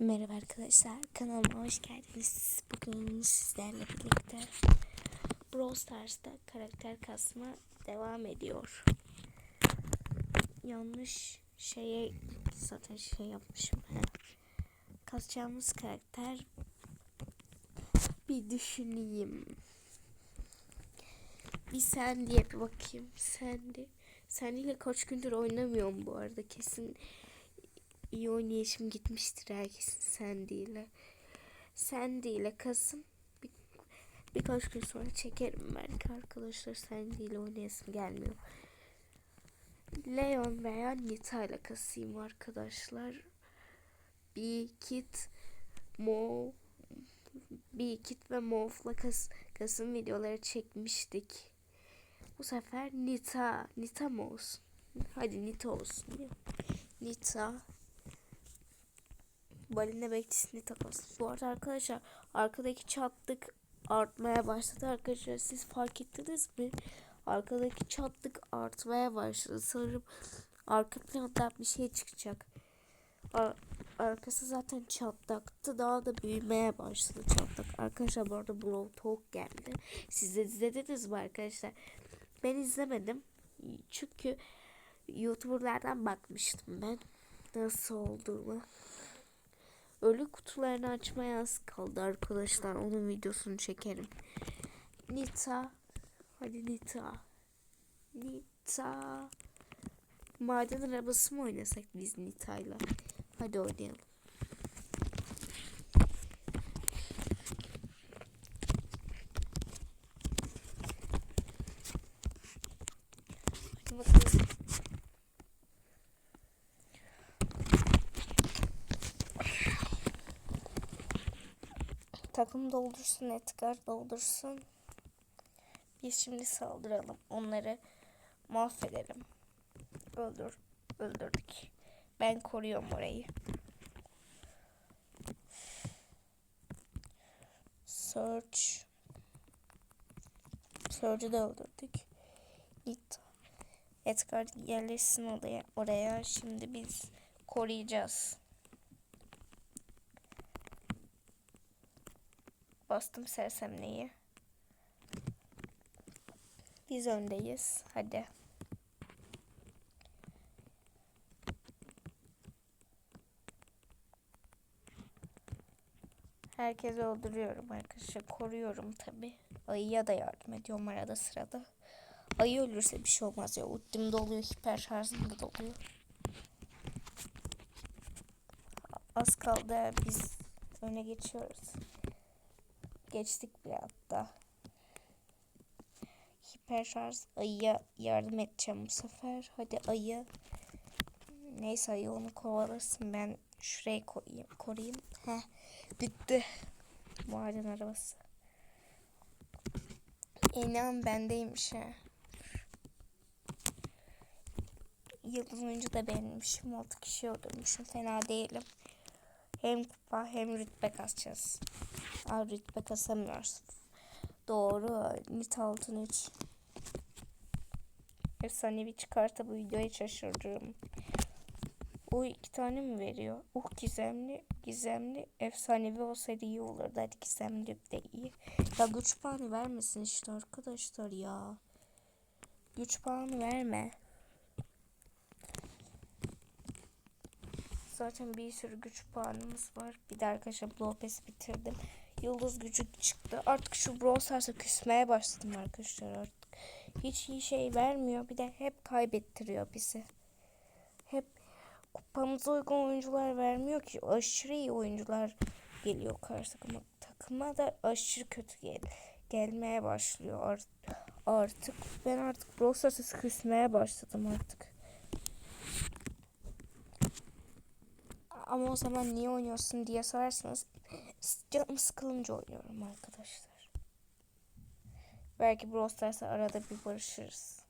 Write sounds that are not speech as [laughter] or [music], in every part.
Merhaba arkadaşlar, kanalıma hoş geldiniz. Bugün sizlerle birlikte Brawl Stars'ta karakter kasma devam ediyor. Yanlış şeye zaten şey yapmışım. He. Kasacağımız karakter bir düşüneyim. Bir sen diye bir bakayım. Sandy. Sandy ile kaç gündür oynamıyorum bu arada. Kesin iyi oynayışım gitmiştir herkesin Sandy ile. Sandy ile Kasım bir, birkaç gün sonra çekerim belki arkadaşlar Sandy ile oynayasım gelmiyor. Leon veya Nita ile kasayım arkadaşlar. Bir kit Mo bir kit ve Mov'la kas, kasım videoları çekmiştik. Bu sefer Nita, Nita mı olsun? Hadi Nita olsun. Nita balina bekçisini takas. Bu arada arkadaşlar arkadaki çatlık artmaya başladı arkadaşlar. Siz fark ettiniz mi? Arkadaki çatlık artmaya başladı. Sanırım arka plandan bir şey çıkacak. Ar arkası zaten çatlaktı. Daha da büyümeye başladı çatlak. Arkadaşlar bu arada Brawl Talk geldi. Siz de izlediniz mi arkadaşlar? Ben izlemedim. Çünkü YouTuber'lardan bakmıştım ben. Nasıl olduğunu. Ölü kutularını açmaya az kaldı arkadaşlar. Onun videosunu çekerim. Nita. Hadi Nita. Nita. Maden arabası mı oynasak biz Nita'yla? Hadi oynayalım. Hadi bakalım. Takım doldursun, Edgar doldursun. Biz şimdi saldıralım. Onları mahvedelim. Öldür, öldürdük. Ben koruyorum orayı. Search. Search'ı da öldürdük. Git. Edgar yerleşsin oraya. oraya. Şimdi biz koruyacağız. Bastım sersemleyi. Biz öndeyiz. Hadi. Herkesi öldürüyorum arkadaşlar. Koruyorum tabi. Ayıya da yardım ediyorum arada sırada. Ayı ölürse bir şey olmaz ya. Ultim doluyor. Hiper şarjım da doluyor. Az kaldı. Biz öne geçiyoruz. Geçtik bile hatta. Hiper şarj ayıya yardım edeceğim bu sefer. Hadi ayı. Neyse ayı onu kovalasın. Ben şurayı koruyayım. koruyayım. Heh. Bitti. Maden arabası. İnan bendeymiş ha. Yıldız oyuncu da benmişim. 6 kişi öldürmüşüm. Fena değilim. Hem kupa hem rütbe kasacağız. Aa, rütbe kasamıyoruz. Doğru. Nit altın 3. Efsanevi çıkarsa bu videoya şaşırırım. O iki tane mi veriyor? Uh gizemli, gizemli, efsanevi olsaydı iyi olurdu. Hadi gizemli de iyi. Ya güç puanı vermesin işte arkadaşlar ya. Güç puanı verme. Zaten bir sürü güç puanımız var. Bir de arkadaşlar Blopes bitirdim. Yıldız gücü çıktı. Artık şu Brawl küsmeye başladım arkadaşlar artık. Hiç iyi şey vermiyor. Bir de hep kaybettiriyor bizi. Hep kupamıza uygun oyuncular vermiyor ki. Aşırı iyi oyuncular geliyor karşı takıma. Takıma da aşırı kötü gel gelmeye başlıyor Art artık. Ben artık Brawl Stars'a küsmeye başladım artık. Ama o zaman niye oynuyorsun diye sorarsanız canım sıkılınca oynuyorum arkadaşlar. Belki Brawl Stars'a arada bir barışırız.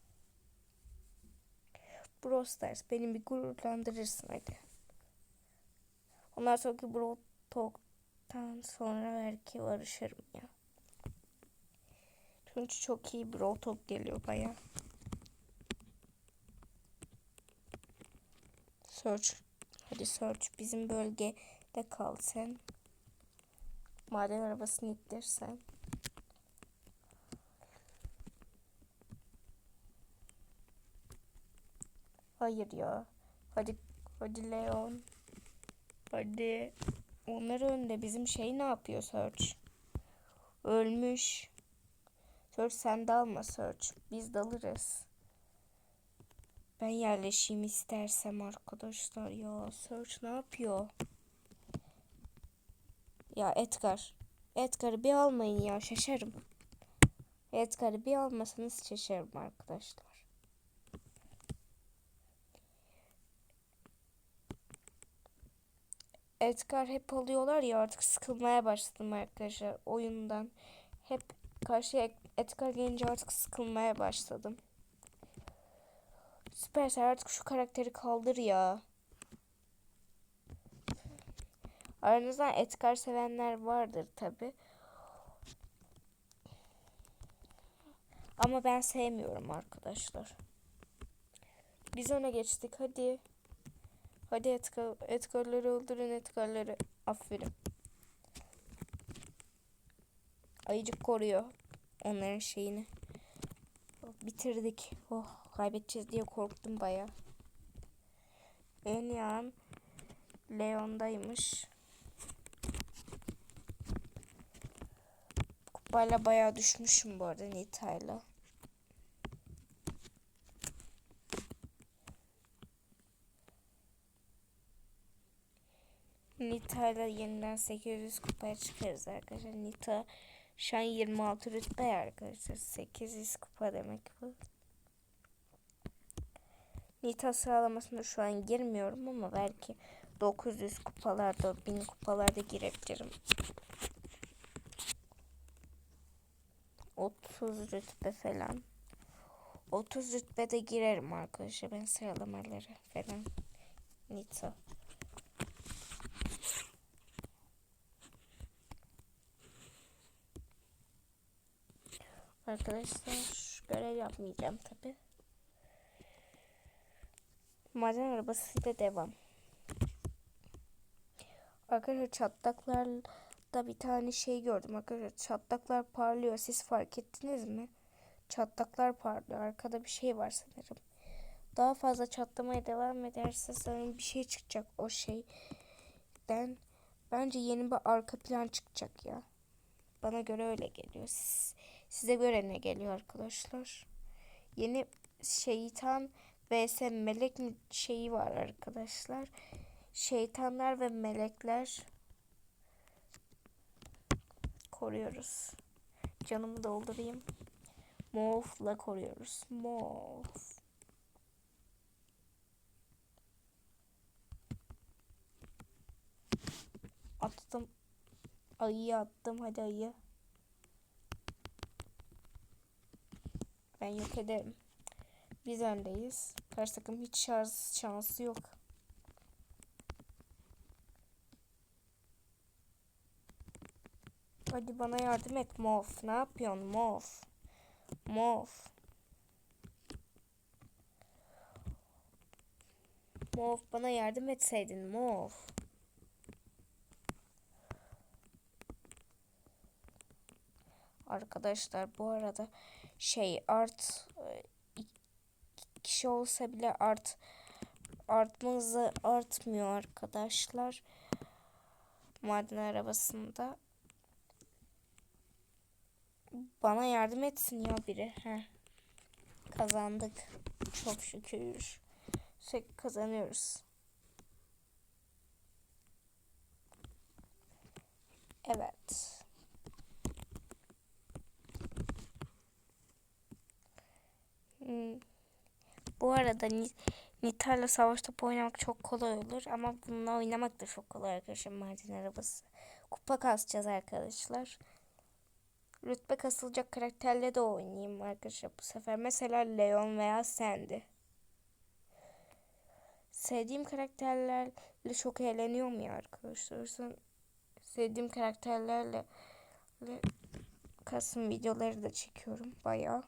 Brawl Stars beni bir gururlandırırsın hadi. Ondan sonraki Brawl Talk'tan sonra belki barışırım ya. Çünkü çok iyi Brawl Talk geliyor baya. Search Hadi search bizim bölge de kal sen. Maden arabasını ittir sen. Hayır ya. Hadi hadi Leon. Hadi. Onlar önde. Bizim şey ne yapıyor Search? Ölmüş. Search sen de alma Search. Biz dalırız. Ben yerleşeyim istersem arkadaşlar ya. Search ne yapıyor? Ya Edgar. Edgar'ı bir almayın ya şaşarım. Edgar'ı bir almasanız şaşarım arkadaşlar. Edgar hep alıyorlar ya artık sıkılmaya başladım arkadaşlar oyundan. Hep karşıya Edgar gelince artık sıkılmaya başladım. Süpersel artık şu karakteri kaldır ya. Aranızdan Edgar sevenler vardır tabi. Ama ben sevmiyorum arkadaşlar. Biz ona geçtik hadi. Hadi Edgar, Edgar'ları öldürün Edgar'ları. Aferin. Ayıcık koruyor onların şeyini. Bitirdik. Oh kaybedeceğiz diye korktum baya. En yan Leon'daymış. Kupayla bayağı düşmüşüm bu arada Nita'yla. Nita'yla yeniden 800 kupaya çıkarız arkadaşlar. Nita şu an 26 rütbe arkadaşlar. 800 kupa demek bu. Nita sıralamasında şu an girmiyorum ama belki 900 kupalarda 1000 kupalarda girebilirim. 30 rütbe falan. 30 rütbede girerim arkadaşlar ben sıralamaları falan. Nita. Arkadaşlar görev yapmayacağım tabi. Maden arabasıyla devam. Arkadaşlar çatlaklarda bir tane şey gördüm. Arkadaşlar çatlaklar parlıyor. Siz fark ettiniz mi? Çatlaklar parlıyor. Arkada bir şey var sanırım. Daha fazla çatlamaya devam ederse sanırım bir şey çıkacak o şeyden. Bence yeni bir arka plan çıkacak ya. Bana göre öyle geliyor. Siz, size göre ne geliyor arkadaşlar? Yeni şeytan vs melek şeyi var arkadaşlar. Şeytanlar ve melekler koruyoruz. Canımı doldurayım. Morph'la koruyoruz. Morph. Attım. Ayıyı attım. Hadi ayı. Ben yok ederim. Biz öndeyiz. Karşı takım hiç şarj şansı yok. Hadi bana yardım et Mof. Ne yapıyorsun Mof? Mof. Mof bana yardım etseydin Mof. Arkadaşlar bu arada şey art kişi olsa bile art artma artmıyor arkadaşlar. Maden arabasında. Bana yardım etsin ya biri. Heh. Kazandık. Çok şükür. Sürekli kazanıyoruz. Evet. Hmm. Bu arada Nita'yla savaş oynamak çok kolay olur ama bununla oynamak da çok kolay arkadaşlar Mardin arabası. Kupa kasacağız arkadaşlar. Rütbe kasılacak karakterle de oynayayım arkadaşlar bu sefer. Mesela Leon veya Sandy. Sevdiğim karakterlerle çok eğleniyorum ya arkadaşlar. Sevdiğim karakterlerle Kasım videoları da çekiyorum bayağı.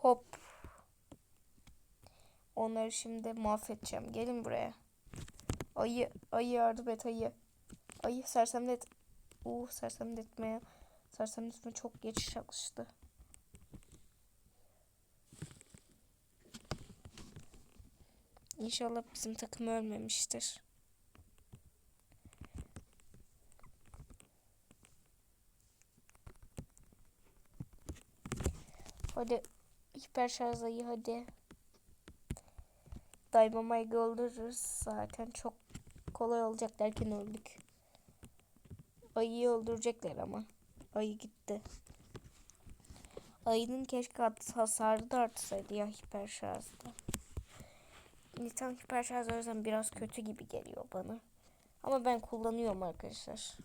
Hop. Onları şimdi mahvedeceğim. Gelin buraya. Ayı, ayı yardım et ayı. Ayı sersemlet. Uh sersemletmeye. Sersemletme çok geç çalıştı. İnşallah bizim takım ölmemiştir. Hadi hiper şarj ayı hadi. Dynamite'ı öldürürüz zaten çok kolay olacak derken öldük. Ayıyı öldürecekler ama. Ayı gitti. Ayının keşke hasarı da artsaydı ya hiper şarjda. Nitan hiper şarj o yüzden biraz kötü gibi geliyor bana. Ama ben kullanıyorum arkadaşlar.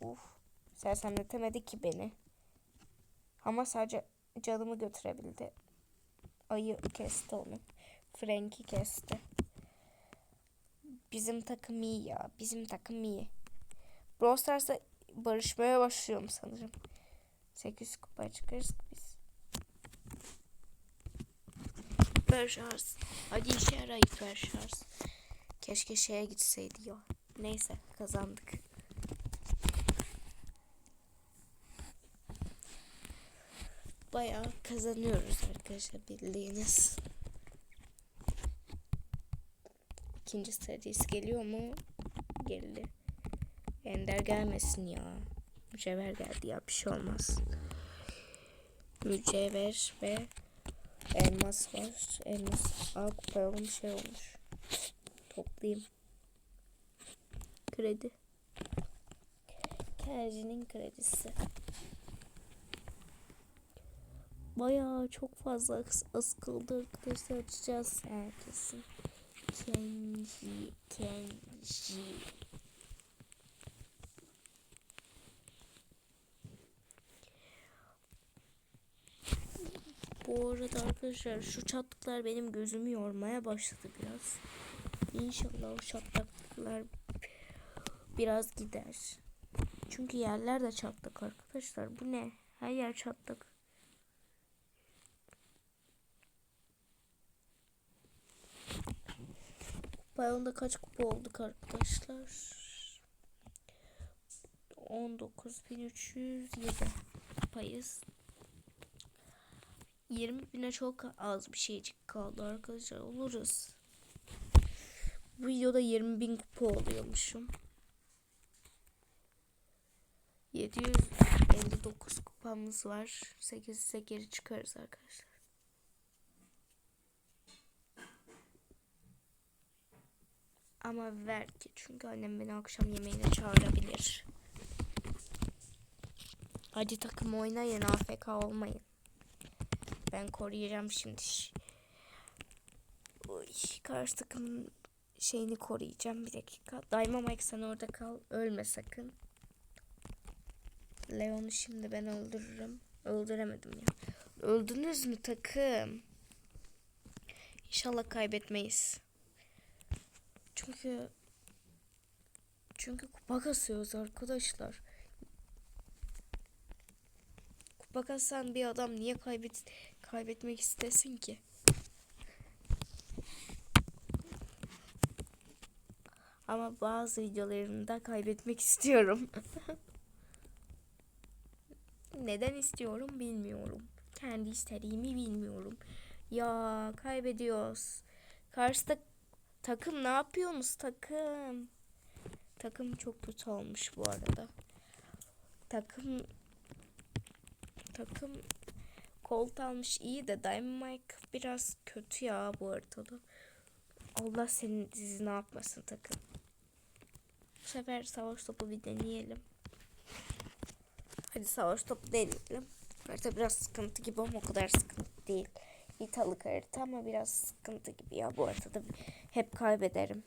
Uf. Sersemletemedi ki beni. Ama sadece canımı götürebildi. Ayı kesti onu. Frank'i kesti. Bizim takım iyi ya. Bizim takım iyi. Brawl barışmaya başlıyorum sanırım. 8 kupa çıkarız biz. Şarj. Hadi işe yara şarj. Keşke şeye gitseydi ya. Neyse kazandık. Bayağı kazanıyoruz arkadaşlar bildiğiniz. İkinci serisi geliyor mu? Geldi. Ender gelmesin ya. Mücevher geldi ya bir şey olmaz. Mücevher ve elmas var. Elmas al kupayalım şey olmuş. Toplayayım. Kredi. Kerci'nin kredisi. Bayağı çok fazla as- askıldı arkadaşlar açacağız herkesin. Kenji, Kenji. Bu arada arkadaşlar şu çatlıklar benim gözümü yormaya başladı biraz. İnşallah o çatlaklar biraz gider. Çünkü yerler de çatlak arkadaşlar. Bu ne? Her yer çatlak. Bayonda kaç kupa olduk arkadaşlar? 19.307 kupayız. 20 bine çok az bir şeycik kaldı arkadaşlar. Oluruz. Bu videoda 20 bin kupa oluyormuşum. 759 kupamız var. 8'e geri çıkarız arkadaşlar. Ama ver ki çünkü annem beni akşam yemeğine çağırabilir. Hadi takım oynayın AFK olmayın. Ben koruyacağım şimdi. Uy, karşı takımın şeyini koruyacağım bir dakika. Dynamite sen orada kal. Ölme sakın. Leon'u şimdi ben öldürürüm. Öldüremedim ya. Öldünüz mü takım? İnşallah kaybetmeyiz. Çünkü çünkü kupa kasıyoruz arkadaşlar. Kupa kasan bir adam niye kaybet kaybetmek istesin ki? Ama bazı videolarımda kaybetmek istiyorum. [laughs] Neden istiyorum bilmiyorum. Kendi istediğimi bilmiyorum. Ya kaybediyoruz. Karşıda takım ne yapıyorsunuz takım? Takım çok kötü olmuş bu arada. Takım takım Colt almış iyi de Dynamite biraz kötü ya bu haritada. Allah senin sizi ne yapmasın takım. Bu sefer savaş topu bir deneyelim. Hadi savaş topu deneyelim. Harita biraz sıkıntı gibi ama o kadar sıkıntı değil. İtalık harita ama biraz sıkıntı gibi ya bu haritada hep kaybederim.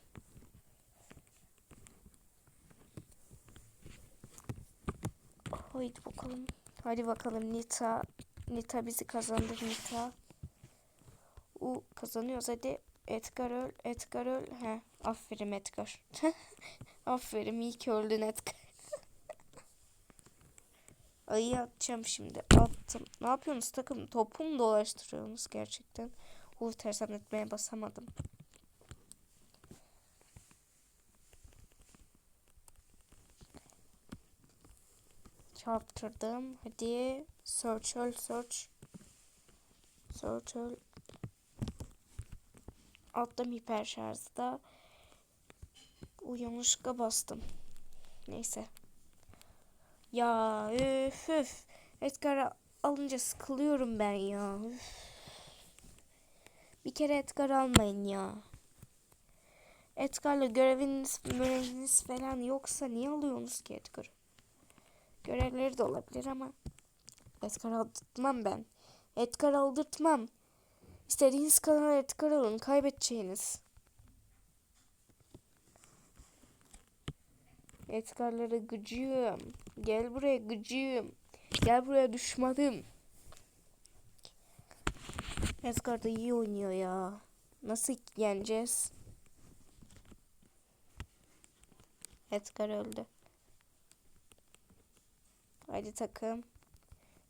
Haydi bakalım. Hadi bakalım Nita. Nita bizi kazandır Nita. U kazanıyoruz hadi. Edgar öl. Edgar öl. He. Aferin Edgar. [laughs] Aferin iyi ki öldün Edgar. Ayı atacağım şimdi. Attım. Ne yapıyorsunuz takım? Topu mu dolaştırıyorsunuz gerçekten? Uf tersen etmeye basamadım. Çarptırdım. Hadi. Search öl search. Search öl. Attım hiper şarjda. Uyanışka bastım. Neyse. Ya üf üf. Edgar alınca sıkılıyorum ben ya. Üf. Bir kere Edgar almayın ya. Edgar'la göreviniz, göreviniz falan yoksa niye alıyorsunuz ki Edgar'ı? Görevleri de olabilir ama Edgar aldırtmam ben. Edgar aldırtmam. İstediğiniz kadar Edgar alın. Kaybedeceğiniz. Edgar'lara gıcığım. Gel buraya gıcığım. Gel buraya düşmanım. Edgar da iyi oynuyor ya. Nasıl yeneceğiz? Edgar öldü. Hadi takım.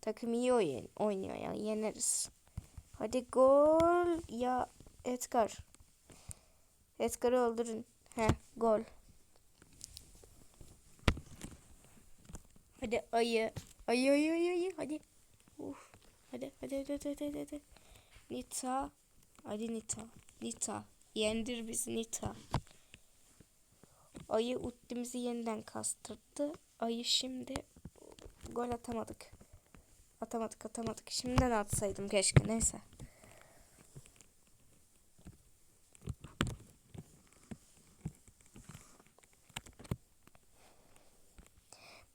Takım iyi oyun, oynuyor ya. Yeneriz. Hadi gol. Ya Edgar. Edgar'ı öldürün. He gol. Hadi ayı. Ayı ayı ayı ayı. Hadi. Uf. Hadi hadi hadi hadi hadi. hadi. Nita. Hadi Nita. Nita. Yendir bizi Nita. Ayı ultimizi yeniden kastırdı. Ayı şimdi gol atamadık. Atamadık atamadık. Şimdiden atsaydım keşke neyse.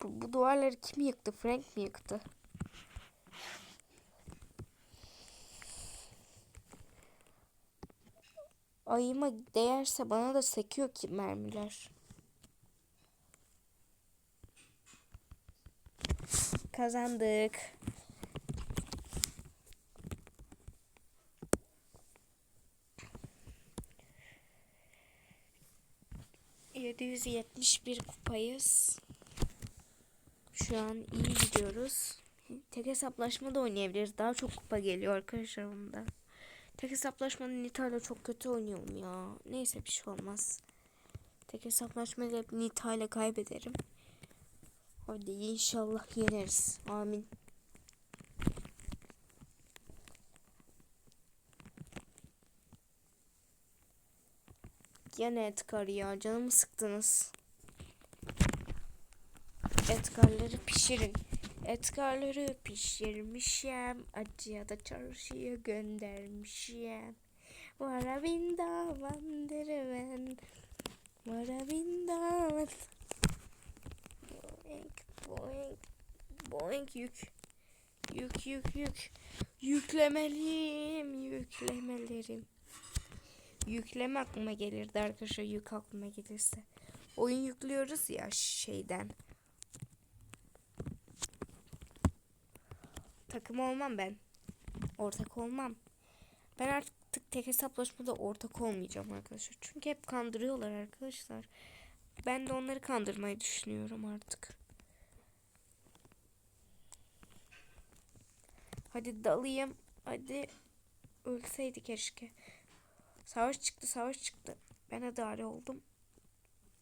Bu, bu duvarları kim yıktı? Frank mi yıktı? Ayıma değerse bana da sekiyor ki mermiler. Kazandık. Yedi yüz yetmiş bir kupayız. Şu an iyi gidiyoruz. Tek hesaplaşma da oynayabiliriz. Daha çok kupa geliyor arkadaşlar bunda. Tek hesaplaşmanın Nita'yla çok kötü oynuyorum ya. Neyse bir şey olmaz. Tek hesaplaşmayla hep Nita'yla kaybederim. Hadi inşallah yeneriz. Amin. Gene Edgar ya canımı sıktınız. Etkarları pişirin. Etkarları pişirmişim. Acıya da çarşıya göndermişim. Varabinda vandırıven. Varabinda van. Boink boink. Boink yük. Yük yük yük. Yüklemeliyim. Yüklemelerim. Yükleme aklıma gelirdi arkadaşlar. Yük aklıma gelirse. Oyun yüklüyoruz ya şeyden. Takım olmam ben. Ortak olmam. Ben artık tek hesaplaşmada ortak olmayacağım arkadaşlar. Çünkü hep kandırıyorlar arkadaşlar. Ben de onları kandırmayı düşünüyorum artık. Hadi dalayım. Hadi ölseydi keşke. Savaş çıktı, savaş çıktı. Ben adare oldum.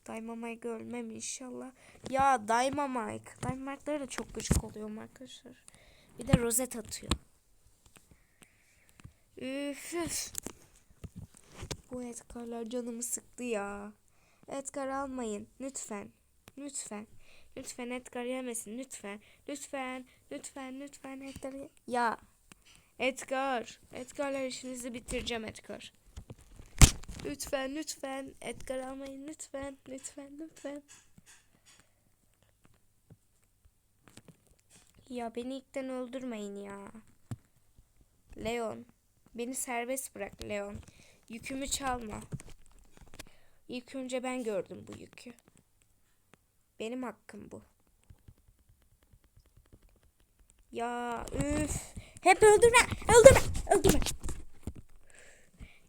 Dynamite ölmem inşallah. Ya Dynamite. Dynamite'lara da çok gıcık oluyorum arkadaşlar. Bir de rozet atıyor. Üf, üf. Bu Edgar'lar canımı sıktı ya. Edgar almayın. Lütfen. Lütfen. Lütfen Edgar yemesin. Lütfen. Lütfen. Lütfen. Lütfen Edgar. Ya. Edgar. Edgar'la işinizi bitireceğim Edgar. Lütfen. Lütfen. Edgar almayın. Lütfen. Lütfen. Lütfen. Ya beni ilkten öldürmeyin ya. Leon. Beni serbest bırak Leon. Yükümü çalma. İlk önce ben gördüm bu yükü. Benim hakkım bu. Ya üf. Hep öldürme. Öldürme. Öldürme.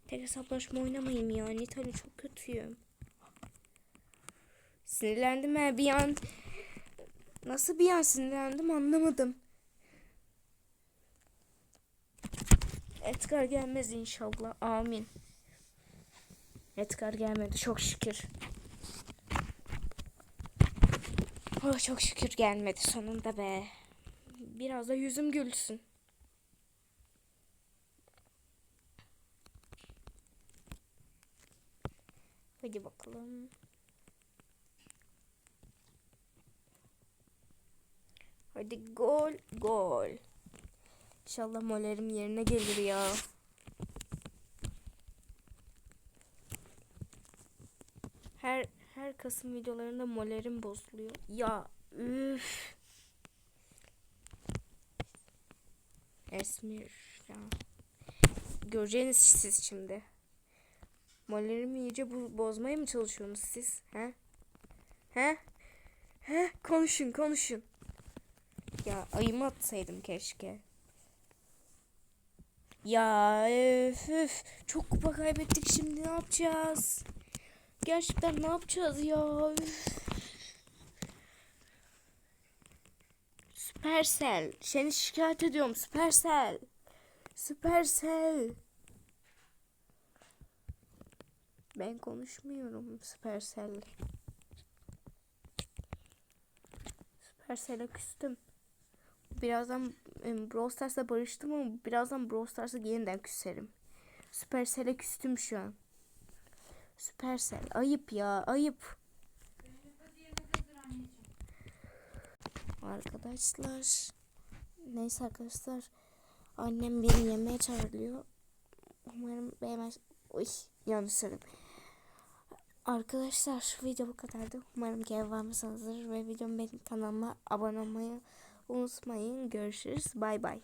Tek hesaplaşma oynamayayım ya. Nita'yla çok kötüyüm. Sinirlendim ha bir an. Nasıl bir an sinirlendim anlamadım. Edgar gelmez inşallah. Amin. Edgar gelmedi çok şükür. Oh, çok şükür gelmedi sonunda be. Biraz da yüzüm gülsün. Hadi bakalım. Hadi gol gol. İnşallah molerim yerine gelir ya. Her her Kasım videolarında molerim bozuluyor. Ya üf. Esmir ya. Göreceğiniz siz şimdi. Molerimi iyice bu bozmaya mı çalışıyorsunuz siz? He? He? He? Konuşun konuşun. Ya ayımı atsaydım keşke. Ya öf, öf. Çok kupa kaybettik şimdi ne yapacağız? Gerçekten ne yapacağız ya? Üf. Süpersel. Seni şikayet ediyorum Süpersel. Süpersel. Ben konuşmuyorum Süpersel. Süpersel'e küstüm. Birazdan em, Brawl Stars'la barıştım ama birazdan Brawl Stars'a yeniden küserim. Süpersel'e küstüm şu an. Süpersel. Ayıp ya ayıp. Arkadaşlar. Neyse arkadaşlar. Annem beni yemeğe çağırıyor. Umarım beğenmez. Uy yanlış söyledim. Arkadaşlar video bu kadardı. Umarım ki ev varmışsınızdır ve videomu benim kanalıma abone olmayı unutmayın. Görüşürüz. Bay bay.